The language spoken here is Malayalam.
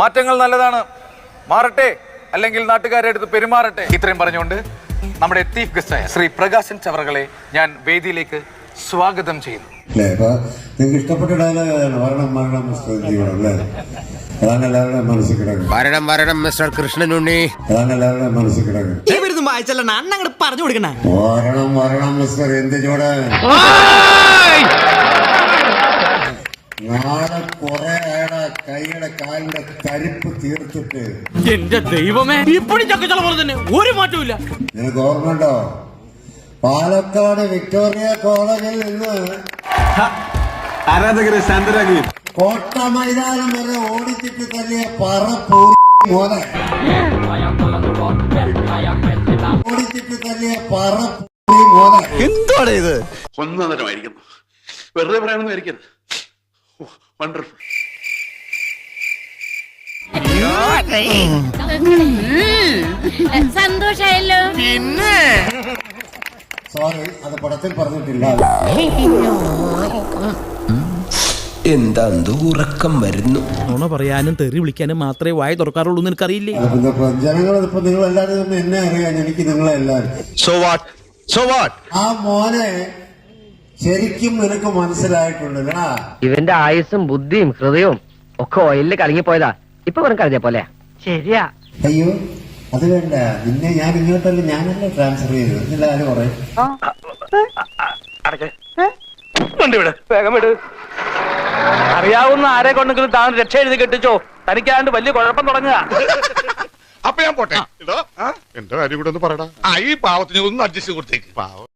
മാറ്റങ്ങൾ നല്ലതാണ്. മാറട്ടെ. അല്ലെങ്കിൽ നാട്ടുകാരെ അടുത്ത് പെരുമാറട്ടെ. ഇത്രയും പറഞ്ഞുകൊണ്ട് നമ്മുടെ ചീഫ് ഗസ്റ്റായ ശ്രീ പ്രകാശൻ ചവറകളെ ഞാൻ വേദിയിലേക്ക് സ്വാഗതം ചെയ്യുന്നു. നിങ്ങൾക്ക് ഇഷ്ടപ്പെട്ട ഡയലോഗാണ് വരണം മരണം മിസ്റ്റർ ജീവനം അല്ലേ? അതാണ് എല്ലാവരുടെയും മനസ്സിൽ കിടക്കുന്നത്. വരണം വരണം മിസ്റ്റർ കൃഷ്ണനുണ്ണി. അതാണ് എല്ലാവരുടെയും മനസ്സിൽ കിടക്കുന്നത്. ഇവരുന്ന് വായിച്ചല്ല അണ്ണ അങ്ങോട്ട് പറഞ്ഞു കൊടുക്കണേ. വരണം വരണം മിസ്റ്റർ എന്ത് ചൂടാൻ കാലിന്റെ തരിപ്പ് തീർത്തിട്ട് എന്റെ ദൈവമേ ഇപ്പഴും ചക്കച്ചള പോലെ തന്നെ ഒരു മാറ്റവും നിനക്ക് ഓർമ്മയുണ്ടോ? പാലക്കാട് വിക്ടോറിയ കോളേജിൽ നിന്ന് ആരാധകരെ ശാന്തരാഗി കോട്ട മൈതാനം വരെ ഓടിച്ചിട്ട് തന്നെ പറ മോനെ. ഓടിച്ചിട്ട് തന്നെ പറ എന്താണ് ഇത്? ഒന്നരമായിരിക്കുന്നു വെറുതെ പറയണമെന്ന് വിചാരിക്കരുത് വണ്ടർഫുൾ സന്തോഷായല്ലോ. സോറി അത് പടത്തിൽ പറഞ്ഞിട്ടില്ല. എന്താ ഉറക്കം വരുന്നു? നുണ പറയാനും തെറി വിളിക്കാനും മാത്രമേ വായ തുറക്കാറുള്ളൂ എന്ന് എനിക്കറിയില്ലേ? പിന്നെ ഇപ്പൊ നിങ്ങൾ എല്ലാരും എന്നെ അറിയാൻ എനിക്ക് നിങ്ങളെ എല്ലാരും സോ വാട്ട് സോ വാട്ട് ആ മോനെ ശരിക്കും നിനക്ക് മനസ്സിലായിട്ടുണ്ടല്ലോ ഇവന്റെ ആയുസ്സും ബുദ്ധിയും ഹൃദയവും ഒക്കെ ഓയിലിൽ കലങ്ങിപ്പോയതാ. ഇപ്പൊ വെറും കരുതിയ പോലെ ശരിയാ. അയ്യോ അത് വേണ്ട. നിന്നെ ഞാൻ ഇങ്ങോട്ടല്ല ഞാനല്ലേ ട്രാൻസ്ഫർ ചെയ്തു എന്നില്ല ആര് പറയും അറിയാവുന്ന ആരെ കൊണ്ടെങ്കിലും താൻ രക്ഷ എഴുതി കെട്ടിച്ചോ? തനിക്കാണ്ട് വലിയ കുഴപ്പം തുടങ്ങുക. അപ്പൊ ഞാൻ പോട്ടെ. എന്റെ കാര്യം കൂടെ ഒന്ന് പറയടാ. ആ ഈ പാവത്തിന് ഒന്ന് അഡ്ജസ്റ്റ് കൊടുത്തേക്ക്. പാവം.